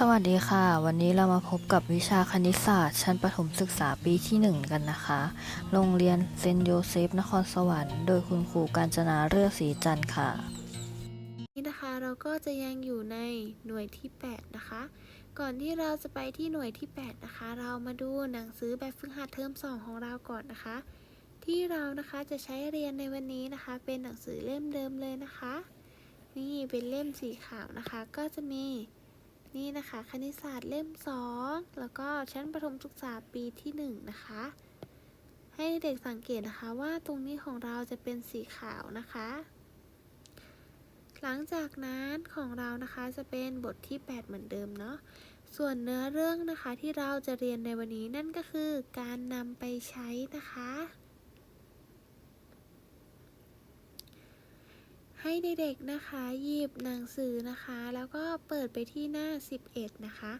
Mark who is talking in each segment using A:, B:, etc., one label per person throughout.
A: สวัสดีค่ะ วันนี้เรามาพบกับวิชาคณิตศาสตร์ ชั้นประถมศึกษาปีที่ 1 กันนะคะ โรงเรียนเซนโยเซฟ นครสวรรค์ โดยคุณครูกาญจนาเรือศรีจันทร์ค่ะ
B: นี่นะคะเราก็จะยังอยู่ในหน่วยที่ 8 นะคะ ก่อนที่เราจะไปที่หน่วยที่ 8 นะคะ เรามาดูหนังสือแบบฝึกหัดเทอม 2 ของเราก่อนนะคะ ที่เรานะคะจะใช้เรียนในวันนี้นะคะ เป็นหนังสือเล่มเดิมเลยนะคะ นี่เป็นเล่มสีขาวนะคะ ก็จะมี นี่นะคะ คณิตศาสตร์เล่ม 2 แล้วก็ชั้นประถมศึกษาปีที่ 1 นะคะ ให้เด็กสังเกตนะคะว่าตรงนี้ของเราจะเป็นสีขาวนะคะ หลังจากนั้นของเรานะคะจะเป็นบทที่ 8 เหมือนเดิมเนาะส่วนเนื้อเรื่องนะคะที่เราจะเรียนในวันนี้นั่นก็คือการนำไปใช้นะคะ ให้เด็กๆนะคะหยิบหนังสือนะคะ แล้วก็เปิดไปที่หน้า 11 นะคะ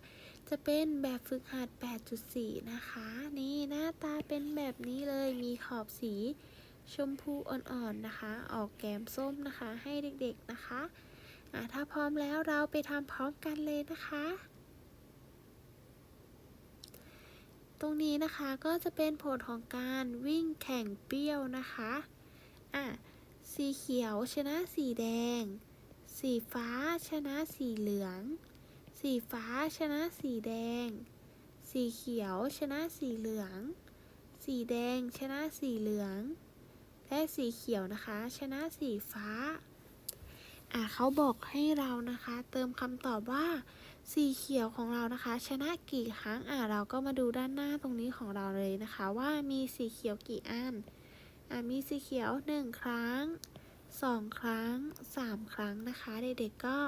B: จะเป็นแบบฝึกหัด 8.4 นะคะ นี่หน้าตาเป็นแบบนี้เลยมีขอบสีชมพูอ่อนๆนะคะ ออกแก้มส้มนะคะให้เด็กๆนะคะะถ้าพร้อมแล้วเราไปทำพร้อมกันเลยนะคะ ตรงนี้นะคะก็จะเป็นผลของการวิ่งแข่งเปรี้ยวนะคะอะ สีเขียวชนะสีแดง สีฟ้าชนะสีเหลือง สีฟ้าชนะสีแดง สีเขียวชนะสีเหลือง สีแดงชนะสีเหลือง และสีเขียวนะคะ ชนะสีฟ้าอะเขาบอกให้เรานะคะ เติมคำตอบว่า สีเขียวของเรานะคะ ชนะกี่ครั้งอะเราก็มาดูด้านหน้าตรงนี้ของเราเลยนะคะ ว่ามีสีเขียวกี่อัน มีสีเขียวหนึ่งครั้งสองครั้งสามครั้งนะคะ เด็กๆก็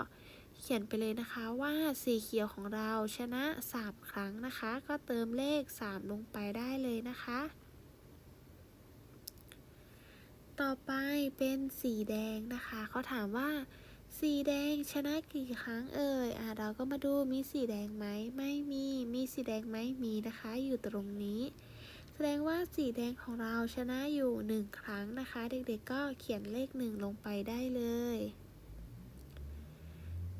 B: เขียนไปเลยนะคะว่าสีเขียวของเราชนะสามครั้งนะคะ ก็เติมเลขสามลงไปได้เลยนะคะ ต่อไปเป็นสีแดงนะคะเขาถามว่าสีแดงชนะกี่ครั้งเอ่ยอะเราก็มาดูมีสีแดงไหมไม่มี มีสีแดงไหมมีนะคะ อยู่ตรงนี้ แสดงว่าสีแดงของเราชนะอยู่หนึ่งครั้งนะคะ เด็กๆก็เขียนเลขหนึ่งลงไปได้เลย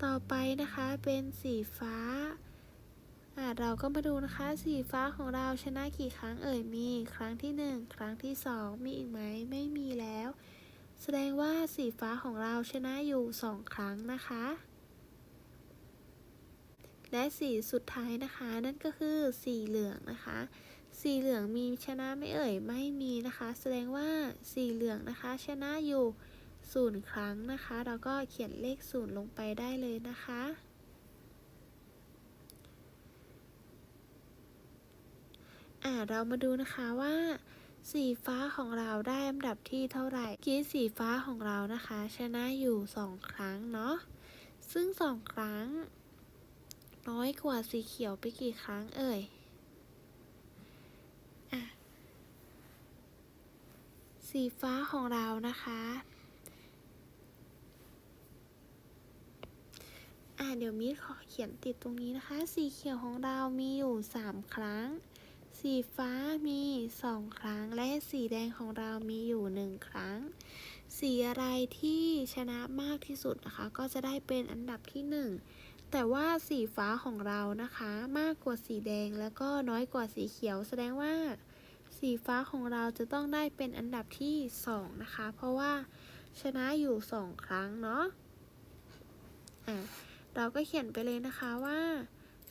B: ต่อไปนะคะเป็นสีฟ้าเราก็มาดูนะคะ สีฟ้าของเราชนะกี่ครั้งเอ่ยมีครั้งที่หนึ่งครั้งที่สองมีอีกไหมไม่มีแล้ว แสดงว่าสีฟ้าของเราชนะอยู่สองครั้งนะคะ และสีสุดท้ายนะคะ นั่นก็คือสีเหลืองนะคะ สีเหลืองมีชนะไม่เอ่ย ไม่มีนะคะ แสดงว่าสีเหลืองนะคะ ชนะอยู่ศูนย์ครั้งนะคะ เราก็เขียนเลขศูนย์ลงไปได้เลยนะคะ อ่าเรามาดูนะคะว่า สีฟ้าของเราได้อันดับที่เท่าไหร่กี้สีฟ้าของเรานะคะ ชนะอยู่สองครั้งเนาะ ซึ่งสองครั้ง น้อยกว่าสีเขียวไปกี่ครั้งเอ่ยอะ สีฟ้าของเรานะคะ อะเดี๋ยวมีดขอเขียนติดตรงนี้นะคะ สีเขียวของเรามีอยู่สามครั้ง สีฟ้ามีสองครั้ง และสีแดงของเรามีอยู่หนึ่งครั้ง สีอะไรที่ชนะมากที่สุดนะคะ ก็จะได้เป็นอันดับที่หนึ่งแต่ว่าสีฟ้าของเรานะคะ มากกว่าสีแดงแล้วก็น้อยกว่าสีเขียวแสดงว่า สีฟ้าของเราจะต้องได้เป็นอันดับที่สองนะคะ เพราะว่าชนะอยู่สองครั้งเนาะอะเราก็เขียนไปเลยนะคะว่า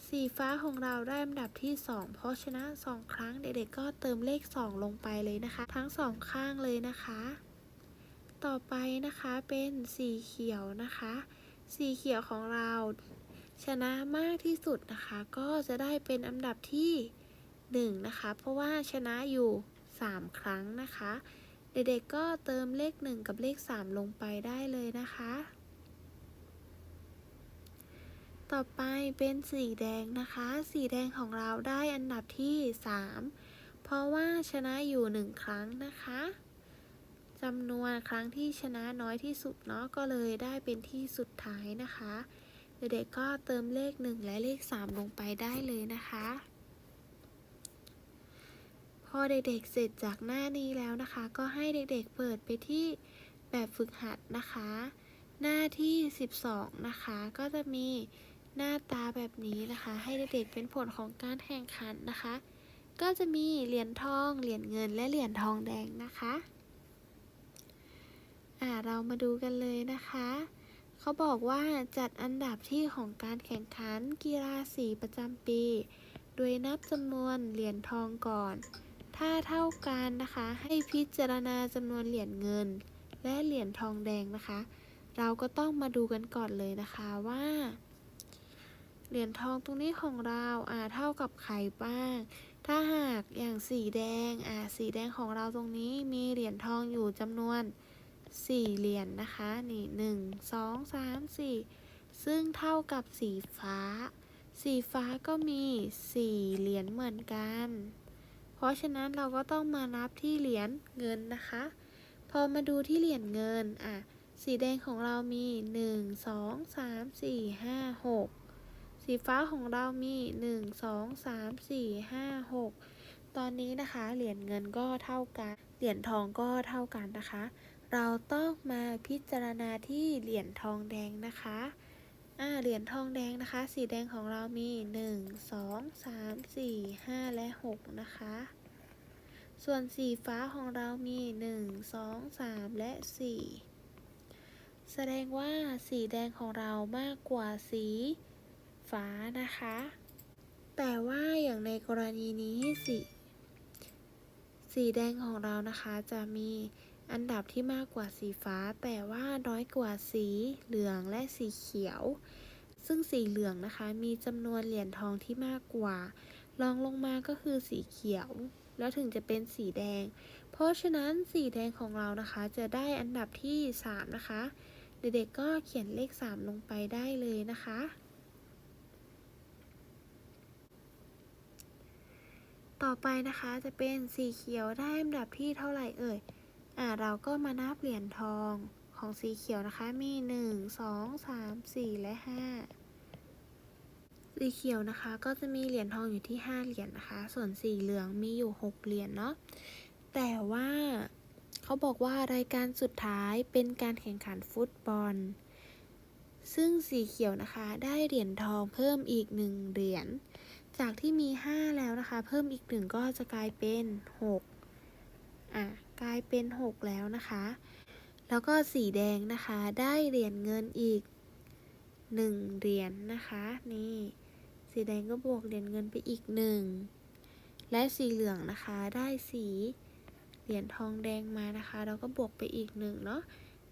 B: สีฟ้าของเราได้อันดับที่ 2 เพราะชนะ 2 ครั้งเด็กๆก็เติมเลข 2 ลงไปเลยนะคะ ทั้งสองข้างเลยนะคะ ต่อไปนะคะเป็นสีเขียวนะคะ สีเขียวของเรา ชนะมากที่สุดนะคะ ก็จะได้เป็นอันดับที่ 1 นะคะ เพราะว่าชนะอยู่ 3 ครั้งนะคะ เด็กๆก็เติมเลข 1 กับเลข 3 ลงไปได้เลยนะคะ ต่อไปเป็นสีแดงนะคะ สีแดงของเราได้อันดับที่ 3 เพราะว่าชนะอยู่ 1 ครั้งนะคะจำนวนครั้งที่ชนะน้อยที่สุดเนาะก็เลยได้เป็นที่สุดท้ายนะคะ เด็กๆก็เติมเลข 1 และเลข 3 ลงไปได้เลยนะคะ พอเด็กๆเสร็จจากหน้านี้แล้วนะคะ ก็ให้เด็กๆเปิดไปที่แบบฝึกหัดนะคะ หน้าที่ 12 นะคะ ก็จะมีหน้าตาแบบนี้นะคะ ให้เด็กๆเป็นผลของการแข่งขันนะคะ ก็จะมีเหรียญทอง เหรียญเงิน และเหรียญทองแดงนะคะอ่าเรามาดูกันเลยนะคะ เขาบอกว่าจัดอันดับที่ของการแข่งขันกีฬาสีประจำปี โดยนับจำนวนเหรียญทองก่อน ถ้าเท่ากันนะคะ ให้พิจารณาจำนวนเหรียญเงิน และเหรียญทองแดงนะคะ เราก็ต้องมาดูกันก่อนเลยนะคะว่า เหรียญทองตรงนี้ของเราอ่าเท่ากับใครบ้าง ถ้าหากอย่างสีแดงอ่าสีแดงของเราตรงนี้มีเหรียญทองอยู่จำนวน4เหรียญนนะคะ นี่หนึ่งสองสามสี่ซึ่งเท่ากับสีฟ้า สีฟ้าก็มี4เหรียญเหมือนกัน เพราะฉะนั้นเราก็ต้องมานับที่เหรียญเงินนะคะ พอมาดูที่เหรียญเงินอะสีแดงของเรามี 1 2 3 4 5 6 สีฟ้าของเรามี 1 2 3 4 5 6 ตอนนี้นะคะ เหรียญเงินก็เท่ากัน เหรียญทองก็เท่ากันนะคะ เราต้องมาพิจารณาที่เหรียญทองแดงนะคะ อ่าเหรียญทองแดงนะคะ สีแดงของเรามี 1 2 3 4 5 และ 6 นะคะ ส่วนสีฟ้าของเรามี 1 2 3 และ 4 แสดงว่าสีแดงของเรามากกว่าสีฟ้านะคะ แต่ว่าอย่างในกรณีนี้สีสีแดงของเรานะคะจะมี อันดับที่มากกว่าสีฟ้า แต่ว่าน้อยกว่าสีเหลืองและสีเขียว ซึ่งสีเหลืองนะคะมีจำนวนเหรียญทองที่มากกว่ารองลงมาก็คือสีเขียว แล้วถึงจะเป็นสีแดง เพราะฉะนั้นสีแดงของเรานะคะ จะได้อันดับที่ 3 นะคะ เด็กๆก็เขียนเลข 3 ลงไปได้เลยนะคะต่อไปนะคะจะเป็นสีเขียวได้อันดับที่เท่าไหร่เอ่ย อ่าเราก็มานับเหรียญทองของสีเขียวนะคะ มี 1 2 3 4 และ 5 สีเขียวนะคะ ก็จะมีเหรียญทองอยู่ที่ 5 เหรียญนะคะ ส่วนสีเหลืองมีอยู่ 6 เหรียญเนาะ แต่ว่าเขาบอกว่ารายการสุดท้ายเป็นการแข่งขันฟุตบอล ซึ่งสีเขียวนะคะ ได้เหรียญทองเพิ่มอีก 1 เหรียญ จากที่มี 5 แล้วนะคะ เพิ่มอีก 1 ก็จะกลายเป็น 6 อะ กลายเป็น 6 แล้วนะคะ แล้วก็สีแดงนะคะได้เหรียญเงินอีก 1 เหรียญนนะคะ นี่ สีแดงก็บวกเหรียญเงินไปอีก 1 และสีเหลืองนะคะได้สีเหรียญทองแดงมานะคะ เราก็บวกไปอีกหนึ่งเนาะ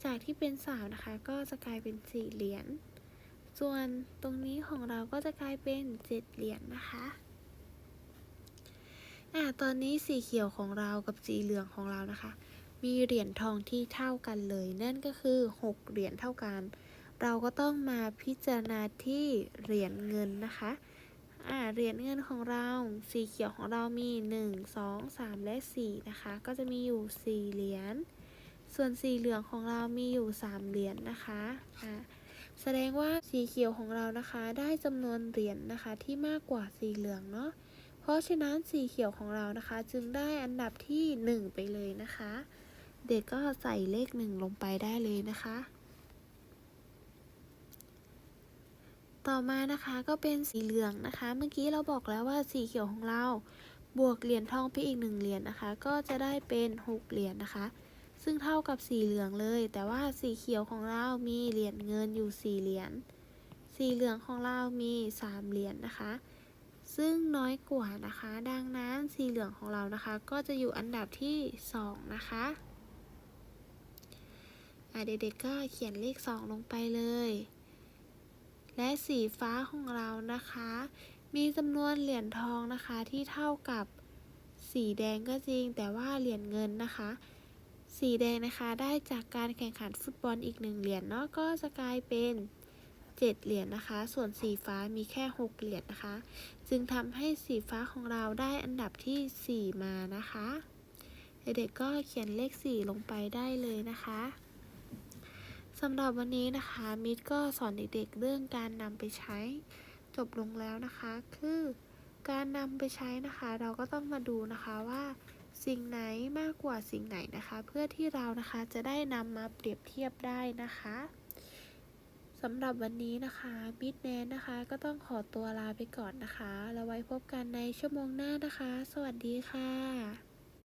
B: จากที่เป็นสามนะคะ ก็จะกลายเป็นสี่เหรียญส่วนตรงนี้ของเราก็จะกลายเป็นเจ็ดเหรียญนะคะ อ่าตอนนี้สีเขียวของเรากับสีเหลืองของเรานะคะ มีเหรียญทองที่เท่ากันเลย นั่นก็คือ 6 เหรียญเท่ากัน เราก็ต้องมาพิจารณาที่เหรียญเงินนะคะอ่าเหรียญเงินของเราสีเขียวของเรามี 1 2 3 และ 4 นะคะ ก็จะมีอยู่ 4 เหรียญส่วนสีเหลืองของเรามีอยู่ 3 เหรียญนะคะอ่าแสดงว่าสีเขียวของเรานะคะ ได้จำนวนเหรียญนะคะที่มากกว่าสีเหลืองเนาะ เพราะฉะนั้นสีเขียวของเรานะคะ จึงได้อันดับที่ 1 ไปเลยนะคะ เด็กก็ใส่เลข 1 ลงไปได้เลยนะคะ ต่อมานะคะก็เป็นสีเหลืองนะคะ เมื่อกี้เราบอกแล้วว่าสีเขียวของเราบวกเหรียญทองไปอีก1เหรียญนะคะ ก็จะได้เป็น6เหรียญนะคะ ซึ่งเท่ากับสีเหลืองเลย แต่ว่าสีเขียวของเรามีเหรียญเงินอยู่4เหรียญสีเหลืองของเรามี3เหรียญนะคะ ซึ่งน้อยกว่านะคะ ดังนั้นสีเหลืองของเรานะคะ ก็จะอยู่อันดับที่ 2 นะคะเด็กๆก็เขียนเลข 2 ลงไปเลย และสีฟ้าของเรานะคะ มีจำนวนเหรียญทองนะคะที่เท่ากับสีแดงก็จริง แต่ว่าเหรียญเงินนะคะ สีแดงนะคะได้จากการแข่งขันฟุตบอลอีกหนึ่งเหรียญเนาะก็จะกลายเป็น 7 เหรียญนะคะ ส่วนสีฟ้ามีแค่ 6 เหรียญนะคะ จึงทำให้สีฟ้าของเราได้อันดับที่ 4 มานะคะ เด็กๆก็เขียนเลข 4 ลงไปได้เลยนะคะสำหรับวันนี้นะคะ มิดก็สอนเด็กๆเรื่องการนำไปใช้ จบลงแล้วนะคะ คือการนำไปใช้นะคะ เราก็ต้องมาดูนะคะว่า สิ่งไหนมากกว่าสิ่งไหนนะคะ เพื่อที่เรานะคะจะได้นำมาเปรียบเทียบได้นะคะ สำหรับวันนี้นะคะบิดแนนนะคะ ก็ต้องขอตัวลาไปก่อนนะคะ แล้วไว้พบกันในชั่วโมงหน้านะคะ สวัสดีค่ะ